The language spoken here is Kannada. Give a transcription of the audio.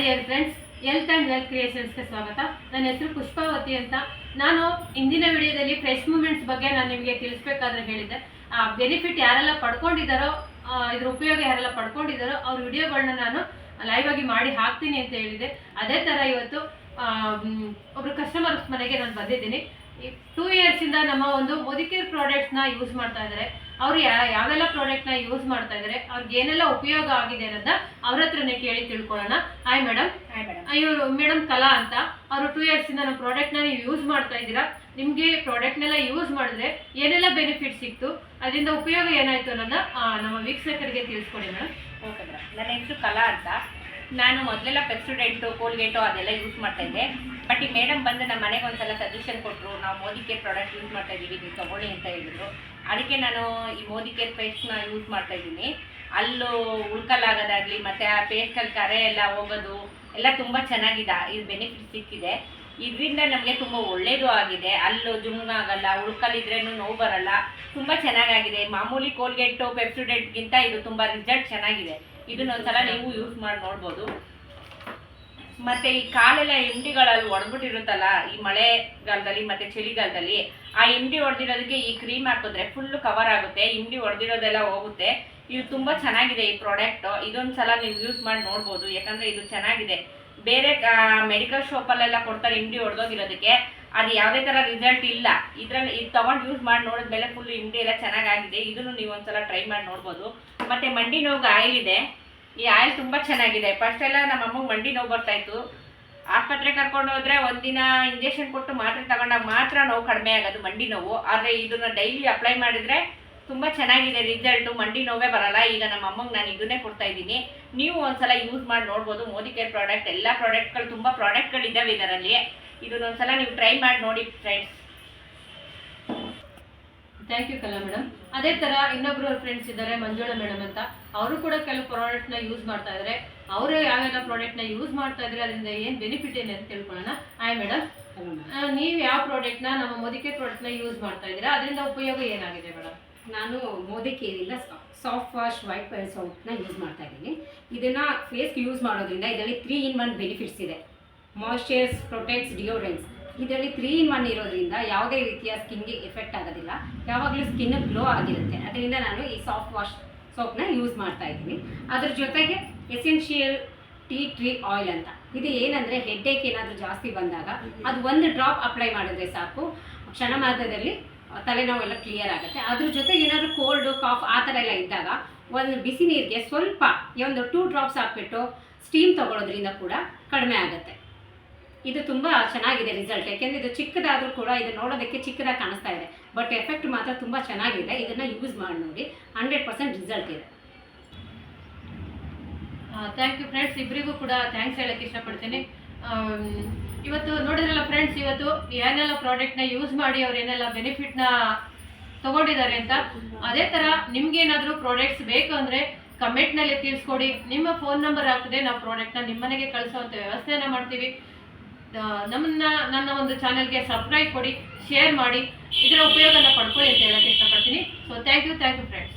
Dear friends health and wealth ಕ್ರಿಯೇಷನ್ಸ್ಗೆ ಸ್ವಾಗತ. ನನ್ನ ಹೆಸರು ಪುಷ್ಪಾವತಿ ಅಂತ. ನಾನು ಇಂದಿನ ವಿಡಿಯೋದಲ್ಲಿ ಫ್ರೆಶ್ ಮೂಮೆಂಟ್ಸ್ ಬಗ್ಗೆ ನಾನು ನಿಮಗೆ ತಿಳಿಸ್ಬೇಕಾದ್ರೆ ಹೇಳಿದ್ದೆ. ಆ ಬೆನಿಫಿಟ್ ಯಾರೆಲ್ಲ ಪಡ್ಕೊಂಡಿದ್ದಾರೋ ಇದ್ರ ಉಪಯೋಗ ಯಾರೆಲ್ಲ ಪಡ್ಕೊಂಡಿದ್ದಾರೋ ಅವ್ರ ವಿಡಿಯೋಗಳನ್ನ ನಾನು ಲೈವ್ ಆಗಿ ಮಾಡಿ ಹಾಕ್ತೀನಿ ಅಂತ ಹೇಳಿದೆ ಅದೇ ಥರ ಇವತ್ತು ಒಬ್ರು ಕಸ್ಟಮರ್ಸ್ ಮನೆಗೆ ನಾನು ಬಂದಿದ್ದೀನಿ. ಟೂ ಇಯರ್ಸಿಂದ ನಮ್ಮ ಒಂದು ಮೊದಿಕೇರ್ ಪ್ರಾಡಕ್ಟ್ಸ್ನ ಯೂಸ್ ಮಾಡ್ತಾ ಇದ್ದಾರೆ. ಅವ್ರು ಯಾವೆಲ್ಲ ಯಾವೆಲ್ಲ ಪ್ರಾಡಕ್ಟ್ನ ಯೂಸ್ ಮಾಡ್ತಾ ಇದ್ದಾರೆ ಅವ್ರಿಗೆ ಏನೆಲ್ಲ ಉಪಯೋಗ ಆಗಿದೆ ಅನ್ನೋದನ್ನ ಅವ್ರ ಹತ್ರನೇ ಕೇಳಿ ತಿಳ್ಕೊಳ್ಳೋಣ. ಹಾಯ್ ಮೇಡಮ್ ಹಾಯ್ ಮೇಡಮ್ ಇವರು ಮೇಡಮ್ ಕಲಾ ಅಂತ. ಅವರು ಟೂ ಇಯರ್ಸಿಂದ ನಮ್ಮ ಪ್ರಾಡಕ್ಟ್ನ ನೀವು ಯೂಸ್ ಮಾಡ್ತಾ ಇದ್ದೀರಾ. ನಿಮಗೆ ಪ್ರಾಡಕ್ಟ್ನೆಲ್ಲ ಯೂಸ್ ಮಾಡಿದ್ರೆ ಏನೆಲ್ಲ ಬೆನಿಫಿಟ್ ಸಿಕ್ತು? ಅದರಿಂದ ಉಪಯೋಗ ಏನಾಯ್ತು ಅನ್ನೋದನ್ನ ನಮ್ಮ ವೀಕ್ಷಕರಿಗೆ ತಿಳಿಸ್ಕೊಡಿ ಮೇಡಮ್ ಓಕೆ ಮೇಡಮ್ ನನ್ನ ಹೆಸರು ಕಲಾ ಅಂತ. ನಾನು ಮೊದಲೆಲ್ಲ ಪೆಪ್ಸುಡೆಂಟು ಕೋಲ್ಗೇಟು ಅದೆಲ್ಲ ಯೂಸ್ ಮಾಡ್ತಾ ಇದ್ದೆ. ಬಟ್ ಈ ಮೇಡಮ್ ಬಂದು ನಮ್ಮ ಮನೆಗೆ ಒಂದ್ಸಲ ಸಜೆಷನ್ ಕೊಟ್ಟರು ನಾವು ಮೋದಿ ಕೇರ್ ಪ್ರಾಡಕ್ಟ್ ಯೂಸ್ ಮಾಡ್ತಾ ಇದ್ದೀವಿ ನೀವು ತಗೊಳ್ಳಿ ಅಂತ ಹೇಳಿದ್ರು. ಅದಕ್ಕೆ ನಾನು ಈ ಮೋದಿ ಕೇರ್ ಪೇಸ್ಟ್ನ ಯೂಸ್ ಮಾಡ್ತಾ ಇದ್ದೀನಿ. ಅಲ್ಲೂ ಉಳ್ಕಲಾಗೋದಾಗಲಿ, ಮತ್ತು ಆ ಪೇಸ್ಟಲ್ಲಿ ಕರೆ ಎಲ್ಲ ಹೋಗೋದು, ಎಲ್ಲ ತುಂಬ ಚೆನ್ನಾಗಿದೆ. ಇದು ಬೆನಿಫಿಟ್ ಸಿಕ್ಕಿದೆ. ಇದರಿಂದ ನಮಗೆ ತುಂಬ ಒಳ್ಳೆಯದು ಆಗಿದೆ. ಅಲ್ಲೂ ಜುಮ್ಗಾಗಲ್ಲ ಉಳ್ಕಲಿದ್ರೇನು ನೋವು ಬರಲ್ಲ. ತುಂಬ ಚೆನ್ನಾಗಾಗಿದೆ. ಮಾಮೂಲಿ ಕೋಲ್ಗೇಟು ಪೆಪ್ಸುಡೆಂಟ್ಗಿಂತ ಇದು ತುಂಬ ರಿಸಲ್ಟ್ ಚೆನ್ನಾಗಿದೆ. ಇದನ್ನ ಒಂದ್ಸಲ ನೀವು ಯೂಸ್ ಮಾಡಿ ನೋಡ್ಬೋದು. ಮತ್ತೆ ಈ ಕಾಲೆಲ್ಲ ಹಿಂಡಿಗಳಲ್ಲಿ ಒಣಗ್ಬಿಟ್ಟಿರುತ್ತಲ್ಲ, ಈ ಮಳೆಗಾಲದಲ್ಲಿ ಮತ್ತೆ ಚಳಿಗಾಲದಲ್ಲಿ ಆ ಇಮ್ಡಿ ಹೊಡೆದಿರೋದಕ್ಕೆ ಈ ಕ್ರೀಮ್ ಹಾಕಿದ್ರೆ ಫುಲ್ಲು ಕವರ್ ಆಗುತ್ತೆ ಇಮ್ಡಿ ಹೊಡೆದಿರೋದೆಲ್ಲ ಹೋಗುತ್ತೆ. ಇದು ತುಂಬ ಚೆನ್ನಾಗಿದೆ ಈ ಪ್ರಾಡಕ್ಟ್ ಇದೊಂದು ಸಲ ನೀವು ಯೂಸ್ ಮಾಡಿ ನೋಡ್ಬೋದು, ಯಾಕಂದರೆ ಇದು ಚೆನ್ನಾಗಿದೆ. ಬೇರೆ ಮೆಡಿಕಲ್ ಶಾಪಲ್ಲೆಲ್ಲ ಕೊಡ್ತಾರೆ ಇಮ್ಡಿ ಹೊಡೆದೋಗಿರೋದಕ್ಕೆ. ಅದು ಯಾವುದೇ ಥರ ರಿಸಲ್ಟ್ ಇಲ್ಲ. ಇದರಲ್ಲಿ, ಇದು ತೊಗೊಂಡು ಯೂಸ್ ಮಾಡಿ ನೋಡಿದ್ಮೇಲೆ ಫುಲ್ ಇಮ್ಡಿ ಎಲ್ಲ ಚೆನ್ನಾಗಾಗಿದೆ. ಇದನ್ನು ನೀವು ಒಂದ್ಸಲ ಟ್ರೈ ಮಾಡಿ ನೋಡ್ಬೋದು. ಮತ್ತು ಮಂಡಿ ನೋವು ಆಯಿಲ್ ಇದೆ. ಈ ಆಯಿಲ್ ತುಂಬ ಚೆನ್ನಾಗಿದೆ. ಫಸ್ಟ್ ಎಲ್ಲ ನಮ್ಮ ಅಮ್ಮಗೆ ಮಂಡಿ ನೋವು ಬರ್ತಾ ಇತ್ತು. ಆಸ್ಪತ್ರೆ ಕರ್ಕೊಂಡು ಹೋದ್ರೆ ಒಂದಿನ ಇಂಜೆಕ್ಷನ್ ಕೊಟ್ಟು ಮಾತ್ರೆ ತಗೊಂಡಾಗ ಮಾತ್ರ ನೋವು ಕಡಿಮೆ ಆಗೋದು, ಮಂಡಿ ನೋವು. ಆದರೆ ಇದನ್ನ ಡೈಲಿ ಅಪ್ಲೈ ಮಾಡಿದ್ರೆ ತುಂಬ ಚೆನ್ನಾಗಿದೆ ರಿಸಲ್ಟು ಮಂಡಿ ನೋವೇ ಬರಲ್ಲ. ಈಗ ನಮ್ಮ ಅಮ್ಮಗೆ ನಾನು ಇದನ್ನೇ ಕೊಡ್ತಾ ಇದ್ದೀನಿ. ನೀವು ಒಂದ್ಸಲ ಯೂಸ್ ಮಾಡಿ ನೋಡ್ಬೋದು. ಮೋದಿ ಕೇರ್ ಪ್ರಾಡಕ್ಟ್, ಎಲ್ಲ ಪ್ರಾಡಕ್ಟ್ಗಳು ತುಂಬ ಪ್ರಾಡಕ್ಟ್ಗಳಿದ್ದಾವೆ ಇದರಲ್ಲಿ. ಇದನ್ನೊಂದ್ಸಲ ನೀವು ಟ್ರೈ ಮಾಡಿ ನೋಡಿ friends thank you Kala madam ಅದೇ ಥರ ಇನ್ನೊಬ್ರು ಫ್ರೆಂಡ್ಸ್ ಇದ್ದಾರೆ ಮಂಜುಳಾ ಮೇಡಮ್ ಅಂತ. ಅವರು ಕೂಡ ಕೆಲವು ಪ್ರಾಡಕ್ಟ್ನ ಯೂಸ್ ಮಾಡ್ತಾ ಇದ್ದಾರೆ ಅವರು ಯಾವೆಲ್ಲ ಪ್ರಾಡಕ್ಟ್ನ ಯೂಸ್ ಮಾಡ್ತಾ ಇದ್ದಾರೆ ಅದರಿಂದ ಏನು ಬೆನಿಫಿಟ್ ಏನು ಅಂತ ತಿಳ್ಕೊಳ್ಳೋಣ. ಆಯ್ ಮೇಡಮ್ ನೀವು ಯಾವ ಪ್ರಾಡಕ್ಟ್ನ ನಮ್ಮ ಮೋದಿಕೆ ಪ್ರಾಡಕ್ಟ್ನ ಯೂಸ್ ಮಾಡ್ತಾ ಇದ್ದೀರಾ? ಅದರಿಂದ ಉಪಯೋಗ ಏನಾಗಿದೆ ಮೇಡಮ್ ನಾನು ಮೋದಿ ಕೇರಿಲ್ಲ ಸಾಫ್ಟ್ ವಾಶ್ ವೈಟ್ ಸೋಪ್ನ ಯೂಸ್ ಮಾಡ್ತಾ ಇದ್ದೀನಿ. ಇದನ್ನು ಫೇಸ್ಗೆ ಯೂಸ್ ಮಾಡೋದ್ರಿಂದ ಇದರಲ್ಲಿ ತ್ರೀ ಇನ್ ಒನ್ ಬೆನಿಫಿಟ್ಸ್ ಇದೆ. ಮಾಯ್ಶ್ಚರ್ಸ್ ಪ್ರೊಟೆಕ್ಟ್ಸ್ ಡಿಯೋಡ್ರೆಂಟ್ಸ್ ಇದರಲ್ಲಿ ತ್ರೀ ಇನ್ ಒನ್ ಇರೋದ್ರಿಂದ ಯಾವುದೇ ರೀತಿಯ ಸ್ಕಿನ್ಗೆ ಎಫೆಕ್ಟ್ ಆಗೋದಿಲ್ಲ. ಯಾವಾಗಲೂ ಸ್ಕಿನ್ ಗ್ಲೋ ಆಗಿರುತ್ತೆ. ಅದರಿಂದ ನಾನು ಈ ಸಾಫ್ಟ್ ವಾಶ್ ಸೋಪ್ನ ಯೂಸ್ ಮಾಡ್ತಾ ಇದ್ದೀನಿ. ಅದ್ರ ಜೊತೆಗೆ ಎಸೆನ್ಷಿಯಲ್ ಟೀ ಟ್ರೀ ಆಯಿಲ್ ಅಂತ. ಇದು ಏನಂದರೆ ಏಕ್ ಏನಾದರೂ ಜಾಸ್ತಿ ಬಂದಾಗ ಅದು ಒಂದು ಡ್ರಾಪ್ ಅಪ್ಲೈ ಮಾಡಿದ್ರೆ ಸಾಕು. ಕ್ಷಣ ಮಾತ್ರದಲ್ಲಿ ತಲೆನೋವೆಲ್ಲ ಕ್ಲಿಯರ್ ಆಗುತ್ತೆ. ಅದ್ರ ಜೊತೆ ಏನಾದರೂ ಕೋಲ್ಡು ಕಾಫ್ ಆ ಥರ ಎಲ್ಲ ಇದ್ದಾಗ ಒಂದು ಬಿಸಿ ನೀರಿಗೆ ಸ್ವಲ್ಪ ಈ ಒಂದು ಟೂ ಡ್ರಾಪ್ಸ್ ಹಾಕ್ಬಿಟ್ಟು ಸ್ಟೀಮ್ ತೊಗೊಳೋದ್ರಿಂದ ಕೂಡ ಕಡಿಮೆ ಆಗುತ್ತೆ. ಇದು ತುಂಬ ಚೆನ್ನಾಗಿದೆ ರಿಸಲ್ಟ್ ಯಾಕೆಂದರೆ ಇದು ಚಿಕ್ಕದಾದರೂ ಕೂಡ ಇದು ನೋಡೋದಕ್ಕೆ ಚಿಕ್ಕದಾಗಿ ಕಾಣಿಸ್ತಾ ಇದೆ. ಬಟ್ ಎಫೆಕ್ಟ್ ಮಾತ್ರ ತುಂಬ ಚೆನ್ನಾಗಿದೆ. ಇದನ್ನು ಯೂಸ್ ಮಾಡಿ ನೋಡಿ. ಹಂಡ್ರೆಡ್ ಪರ್ಸೆಂಟ್ ರಿಸಲ್ಟ್ ಇದೆ. ಥ್ಯಾಂಕ್ ಯು ಫ್ರೆಂಡ್ಸ್ ಇಬ್ಬರಿಗೂ ಕೂಡ ಥ್ಯಾಂಕ್ಸ್ ಹೇಳಕ್ಕೆ ಇಷ್ಟಪಡ್ತೀನಿ. ಇವತ್ತು ನೋಡಿದ್ರಲ್ಲ ಫ್ರೆಂಡ್ಸ್ ಇವತ್ತು ಏನೆಲ್ಲ ಪ್ರಾಡಕ್ಟ್ನ ಯೂಸ್ ಮಾಡಿ ಅವ್ರು ಏನೆಲ್ಲ ಬೆನಿಫಿಟ್ನ ತಗೊಂಡಿದ್ದಾರೆ ಅಂತ. ಅದೇ ಥರ ನಿಮ್ಗೇನಾದರೂ ಪ್ರಾಡಕ್ಟ್ಸ್ ಬೇಕು ಅಂದರೆ ಕಮೆಂಟ್ನಲ್ಲಿ ತಿಳಿಸ್ಕೊಡಿ. ನಿಮ್ಮ ಫೋನ್ ನಂಬರ್ ಹಾಕಿದ್ರೆ ನಾವು ಪ್ರಾಡಕ್ಟ್ನ ನಿಮ್ಮ ಮನೆಗೆ ಕಳಿಸೋವಂಥ ವ್ಯವಸ್ಥೆನ ಮಾಡ್ತೀವಿ. ನಮ್ಮನ್ನ, ನನ್ನ ಒಂದು ಚಾನೆಲ್ಗೆ ಸಬ್ಸ್ಕ್ರೈಬ್ ಕೊಡಿ ಶೇರ್ ಮಾಡಿ, ಇದರ ಉಪಯೋಗನ ಪಡ್ಕೊಳ್ಳಿ ಅಂತ ಹೇಳಕ್ಕೆ ಇಷ್ಟಪಡ್ತೀನಿ. So thank you thank you friends